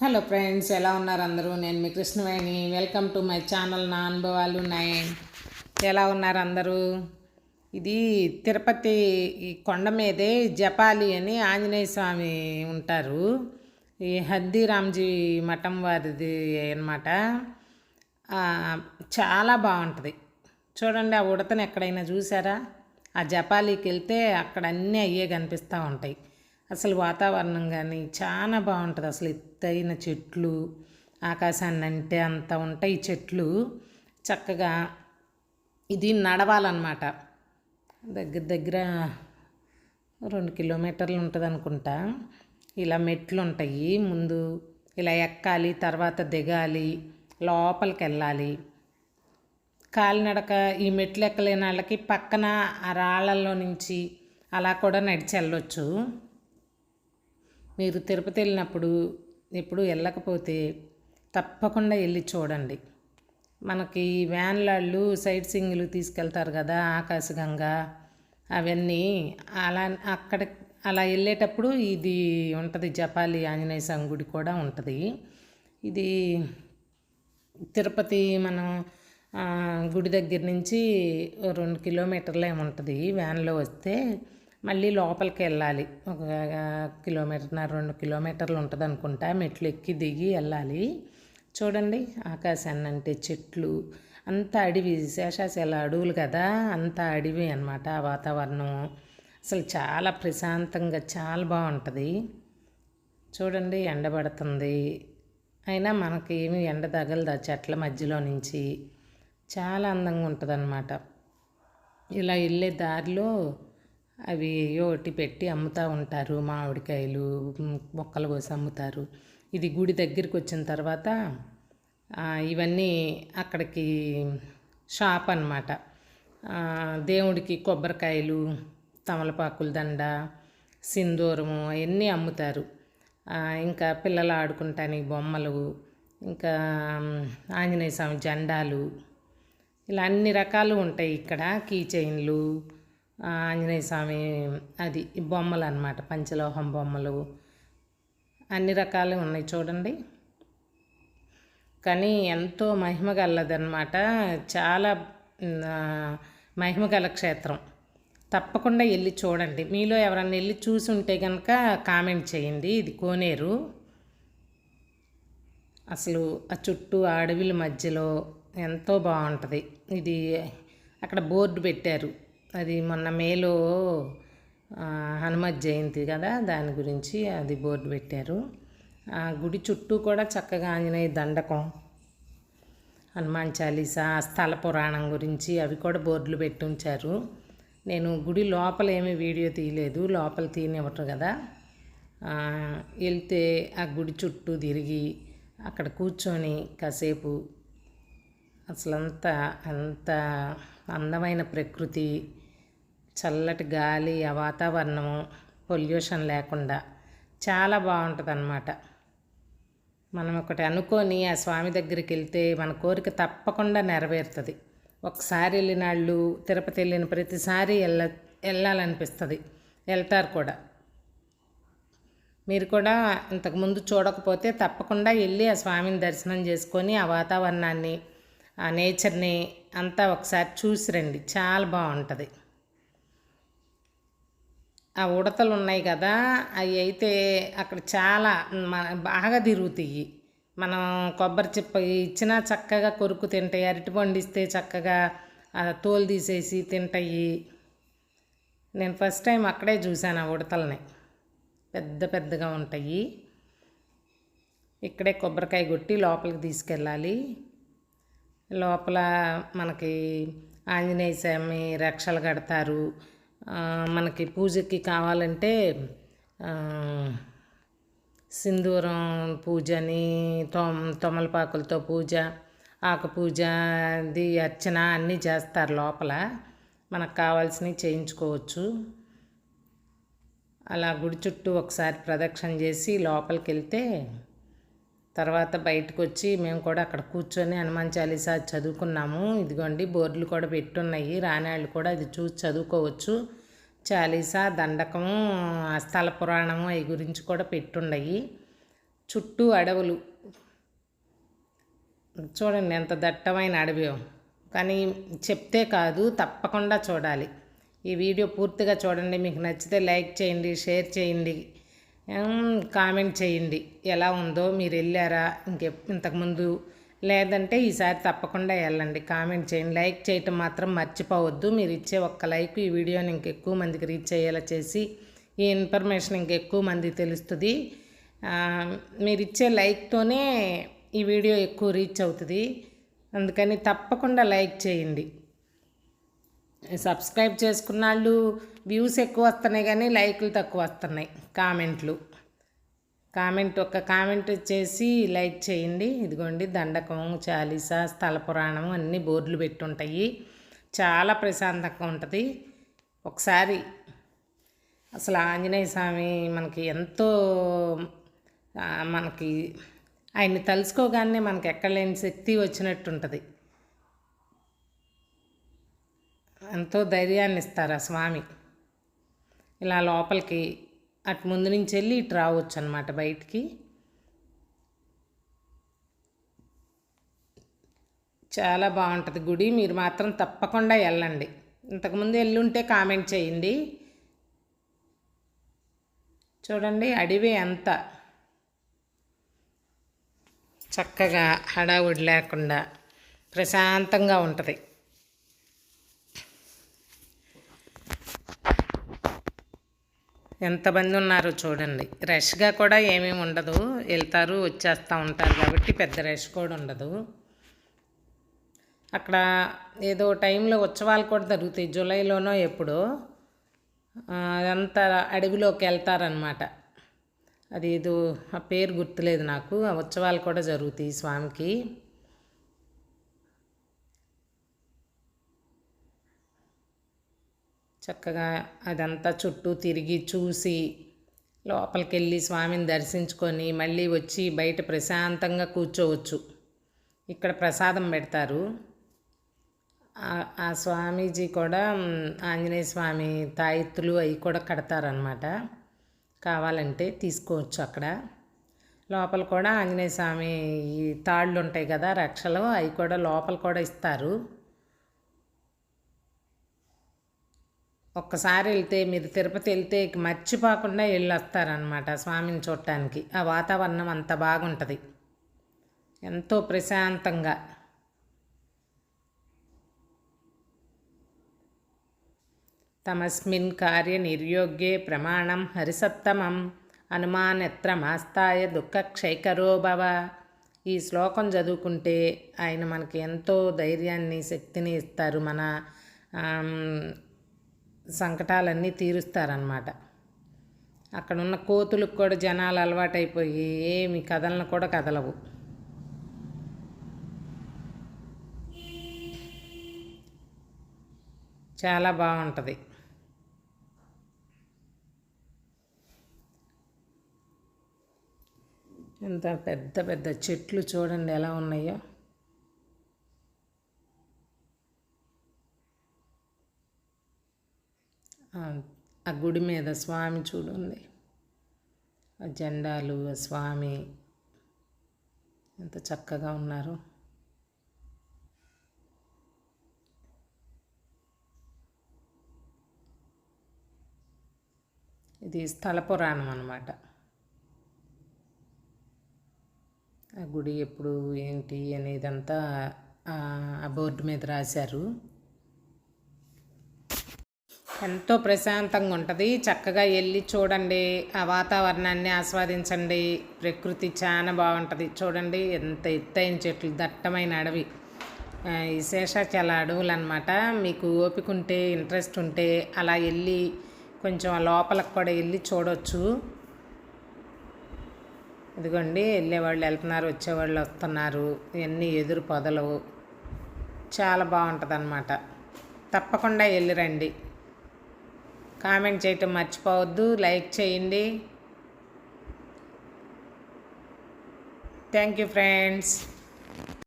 Hello friends ఎలా ఉన్నారు అందరూ? నేను మీ Krishnaveni. Welcome to my channel నా అనుభవాలు నైన్ ఎలా ఉన్నారు అందరూ? ఇది తిరుపతి ఈ కొండ మీదే జపాలి అని ఆంజనేయ స్వామి ఉంటారు. ఈ హద్దిరామ్జీ మఠం వారిది అనమాట చాలా బాగుంటుంది. చూడండి ఆ ఉడతను ఎక్కడైనా చూసారా? ఆ జపాలీకి వెళ్తే అక్కడ అన్నీ అయ్యే కనిపిస్తూ ఉంటాయి. అసలు వాతావరణం కానీ చాలా బాగుంటుంది అసలు ఎత్తైన చెట్లు ఆకాశాన్ని అంటే అంత ఉంటాయి. చెట్లు చక్కగా ఇది నడవాలన్నమాట. దగ్గర దగ్గర రెండు కిలోమీటర్లు ఉంటుంది అనుకుంటా. ఇలా మెట్లు ఉంటాయి. ముందు ఇలా ఎక్కాలి తర్వాత దిగాలి లోపలికి వెళ్ళాలి. కాలినడక ఈ మెట్లు ఎక్కలేని వాళ్ళకి పక్కన ఆ రాళ్ళల్లో నుంచి అలా కూడా నడిచి వెళ్ళొచ్చు. మీరు తిరుపతి వెళ్ళినప్పుడు ఎప్పుడు వెళ్ళకపోతే తప్పకుండా వెళ్ళి చూడండి. మనకి వ్యాన్లాళ్ళు సైట్ సింగ్లు తీసుకెళ్తారు కదా ఆకాశగంగా అవన్నీ అలా అక్కడ అలా వెళ్ళేటప్పుడు ఇది ఉంటుంది. జపాలి ఆంజనేయ స్వామి గుడి కూడా ఉంటుంది. ఇది తిరుపతి మనం గుడి దగ్గర నుంచి రెండు కిలోమీటర్లు ఏముంటుంది వ్యాన్లో వస్తే. మళ్ళీ లోపలికి వెళ్ళాలి. ఒక కిలోమీటర్న్నర రెండు కిలోమీటర్లు ఉంటుంది అనుకుంటా మెట్లు ఎక్కి దిగి వెళ్ళాలి. చూడండి ఆకాశాన్ని అంటే చెట్లు. అంత అడవి శేషాశల అడవులు కదా. అంత అడవి అనమాట ఆ వాతావరణం. అసలు చాలా ప్రశాంతంగా చాలా బాగుంటుంది. చూడండి ఎండబడుతుంది అయినా మనకి ఏమి ఎండ తగలదు ఆ చెట్ల మధ్యలో నుంచి. చాలా అందంగా ఉంటుందన్నమాట. ఇలా వెళ్ళే దారిలో అవి ఒకటి పెట్టి అమ్ముతూ ఉంటారు మామిడికాయలు మొక్కలు కోసి అమ్ముతారు. ఇది గుడి దగ్గరికి వచ్చిన తర్వాత ఇవన్నీ అక్కడికి షాప్ అనమాట దేవుడికి కొబ్బరికాయలు తమలపాకుల దండ సింధూరము అవన్నీ అమ్ముతారు. ఇంకా పిల్లలు ఆడుకుంటానికి బొమ్మలు ఇంకా ఆంజనేయ స్వామి జెండాలు ఇలా అన్ని రకాలు ఉంటాయి ఇక్కడ కీ చైన్లు ఆంజనేయ స్వామి అది బొమ్మలు అనమాట పంచలోహం బొమ్మలు. అన్ని రకాలు ఉన్నాయి చూడండి. కానీ ఎంతో మహిమ గలదనమాట చాలా మహిమ గల క్షేత్రం. తప్పకుండా వెళ్ళి చూడండి. మీలో ఎవరన్నా వెళ్ళి చూసి ఉంటే కనుక కామెంట్ చేయండి. ఇది కోనేరు. అసలు ఆ చుట్టూ అడవిల మధ్యలో ఎంతో బాగుంటుంది. ఇది అక్కడ బోర్డు పెట్టారు. అది మొన్న మేలో హనుమత్ జయంతి కదా దాని గురించి అది బోర్డు పెట్టారు. ఆ గుడి చుట్టూ కూడా చక్కగా ఆంజనేయ దండకం హనుమాన్ చాలీసా స్థల పురాణం గురించి అవి కూడా బోర్డులు పెట్టి ఉంచారు. నేను గుడి లోపల ఏమీ వీడియో తీయలేదు లోపల తీయనివ్వటం కదా. వెళ్తే ఆ గుడి చుట్టూ తిరిగి అక్కడ కూర్చొని కాసేపు అసలంతా అంత అందమైన ప్రకృతి చల్లటి గాలి ఆ వాతావరణము పొల్యూషన్ లేకుండా చాలా బాగుంటుంది అన్నమాట మనం ఒకటి అనుకొని ఆ స్వామి దగ్గరికి వెళ్తే మన కోరిక తప్పకుండా నెరవేరుతుంది. ఒకసారి వెళ్ళిన వాళ్ళు తిరుపతి వెళ్ళిన ప్రతిసారి వెళ్ళ వెళ్ళాలనిపిస్తుంది. వెళ్తారు కూడా. మీరు కూడా ఇంతకుముందు చూడకపోతే తప్పకుండా వెళ్ళి ఆ స్వామిని దర్శనం చేసుకొని ఆ వాతావరణాన్ని ఆ నేచర్ని అంతా ఒకసారి చూసి రండి. చాలా బాగుంటుంది. ఆ ఉడతలు ఉన్నాయి కదా అవి అయితే అక్కడ చాలా బాగా తిరుగుతాయి. మనం కొబ్బరి చిప్ప ఇచ్చినా చక్కగా కొరుకు తింటాయి అరటిపండు ఇస్తే చక్కగా తోలు తీసేసి తింటాయి. నేను ఫస్ట్ టైం అక్కడే చూశాను ఆ ఉడతల్ని. పెద్ద పెద్దగా ఉంటాయి. ఇక్కడే కొబ్బరికాయ కొట్టి లోపలికి తీసుకెళ్ళాలి. లోపల మనకి ఆంజనేయ స్వామి రక్షలు కడతారు. మనకి పూజకి కావాలంటే సింధూరం పూజని తొమ్ తొమలపాకులతో పూజ ఆకు పూజ అది అర్చన అన్నీ చేస్తారు లోపల. మనకు కావాల్సినవి చేయించుకోవచ్చు. అలా గుడి చుట్టూ ఒకసారి ప్రదక్షిణ చేసి లోపలికి వెళ్తే తర్వాత బయటకు వచ్చి మేము కూడా అక్కడ కూర్చొని హనుమాన్ చాలీసా చదువుకున్నాము. ఇదిగోండి బోర్డులు కూడా పెట్టున్నాయి. రానాళ్ళు కూడా అది చూసి చదువుకోవచ్చు. చాలీసా దండకము స్థల పురాణము అవి గురించి కూడా పెట్టుండయి. చుట్టూ అడవులు. చూడండి ఎంత దట్టమైన అడవి. కానీ చెప్తే కాదు తప్పకుండా చూడాలి. ఈ వీడియో పూర్తిగా చూడండి. మీకు నచ్చితే లైక్ చేయండి షేర్ చేయండి కామెంట్ చేయండి. ఎలా ఉందో మీరు వెళ్ళారా? ఇంకె ఇంతకుముందు లేదంటే ఈసారి తప్పకుండా వెళ్ళండి. కామెంట్ చేయండి. లైక్ చేయటం మాత్రం మర్చిపోవద్దు. మీరు ఇచ్చే ఒక్క లైక్ ఈ వీడియోని ఇంకెక్కువ మందికి రీచ్ అయ్యేలా చేసి ఈ ఇన్ఫర్మేషన్ ఇంకెక్కువ మంది తెలుస్తుంది. మీరు ఇచ్చే లైక్తోనే ఈ వీడియో ఎక్కువ రీచ్ అవుతుంది. అందుకని తప్పకుండా లైక్ చేయండి. సబ్స్క్రైబ్ చేసుకున్న వాళ్ళు వ్యూస్ ఎక్కువ వస్తున్నాయి కానీ లైక్లు తక్కువ వస్తున్నాయి. కామెంట్లు. కామెంట్ ఒక కామెంట్ చేసి లైక్ చేయండి. ఇదిగోండి దండకం చాలీస స్థల పురాణం అన్నీ బోర్డులు పెట్టుంటాయి. చాలా ప్రశాంతంగా ఉంటుంది. ఒకసారి అసలు ఆంజనేయ స్వామి మనకి ఎంతో మనకి ఆయన్ని తలుసుకోగానే మనకి ఎక్కడ లేని శక్తి వచ్చినట్టు ఉంటుంది ఎంతో ధైర్యాన్ని ఇస్తారు ఆ స్వామి. ఇలా లోపలికి అటు ముందు నుంచి వెళ్ళి ఇటు రావచ్చు అనమాట బయటికి. చాలా బాగుంటుంది గుడి. మీరు మాత్రం తప్పకుండా వెళ్ళండి. ఇంతకుముందు వెళ్ళుంటే కామెంట్ చేయండి. చూడండి అడవి ఎంత చక్కగా హడావుడి లేకుండా ప్రశాంతంగా ఉంటుంది. ఎంతమంది ఉన్నారో చూడండి. రష్గా కూడా ఏమేమి ఉండదు. వెళ్తారు వచ్చేస్తూ ఉంటారు కాబట్టి పెద్ద రష్ కూడా ఉండదు. అక్కడ ఏదో టైంలో ఉత్సవాలు కూడా జరుగుతాయి. జూలైలోనో ఎప్పుడో అదంతా అడవిలోకి వెళ్తారనమాట అది ఏదో ఆ పేరు గుర్తులేదు నాకు. ఆ ఉత్సవాలు కూడా జరుగుతాయి స్వామికి. చక్కగా అదంతా చుట్టూ తిరిగి చూసి లోపలికి వెళ్ళి స్వామిని దర్శించుకొని మళ్ళీ వచ్చి బయట ప్రశాంతంగా కూర్చోవచ్చు. ఇక్కడ ప్రసాదం పెడతారు. ఆ స్వామీజీ కూడా ఆంజనేయ స్వామి తాయెత్తులు అవి కూడా కడతారనమాట కావాలంటే తీసుకోవచ్చు అక్కడ. లోపల కూడా ఆంజనేయ స్వామి ఈ తాళ్ళు ఉంటాయి కదా రక్షలు అవి కూడా లోపల కూడా ఇస్తారు. ఒక్కసారి వెళ్తే మీరు తిరుపతి వెళ్తే మర్చిపోకుండా వెళ్ళి వస్తారనమాట స్వామిని చూడటానికి. ఆ వాతావరణం అంత బాగుంటుంది. ఎంతో ప్రశాంతంగా. తమస్మిన్ కార్య నిర్యోగ్యే ప్రమాణం హరిసత్తమం అనుమానెత్రమాస్తాయ దుఃఖక్షైకరో భవ. ఈ శ్లోకం చదువుకుంటే ఆయన మనకి ఎంతో ధైర్యాన్ని శక్తిని ఇస్తారు మన సంకటాలన్నీ తీరుస్తారనమాట అక్కడున్న కోతులకు కూడా జనాలు అలవాటైపోయి ఏమి కథలను కూడా కదలవు. చాలా బాగుంటుంది. ఎంత పెద్ద పెద్ద చెట్లు చూడండి ఎలా ఉన్నాయో. ఆ గుడి మీద స్వామి చూడండి. ఆ జెండాలు ఆ స్వామి ఎంత చక్కగా ఉన్నారు. ఇది స్థల పురాణం అన్నమాట. ఆ గుడి ఎప్పుడు ఏంటి అనేదంతా ఆ బోర్డు మీద రాశారు. ఎంతో ప్రశాంతంగా ఉంటుంది. చక్కగా వెళ్ళి చూడండి ఆ వాతావరణాన్ని ఆస్వాదించండి. ప్రకృతి చాలా బాగుంటుంది. చూడండి ఎంత ఎత్తైన చెట్లు దట్టమైన అడవి. ఈ శేషాచల అడవులు అనమాట మీకు ఓపిక ఉంటే ఇంట్రెస్ట్ ఉంటే అలా వెళ్ళి కొంచెం లోపలకు కూడా వెళ్ళి చూడవచ్చు ఇదిగోండి వెళ్ళేవాళ్ళు వెళ్తున్నారు వచ్చేవాళ్ళు వస్తున్నారు. ఇవన్నీ ఎదురు పొదలు. చాలా బాగుంటుంది తప్పకుండా వెళ్ళి రండి. కామెంట్ చేయటం మర్చిపోవద్దు లైక్ చేయండి. Thank you friends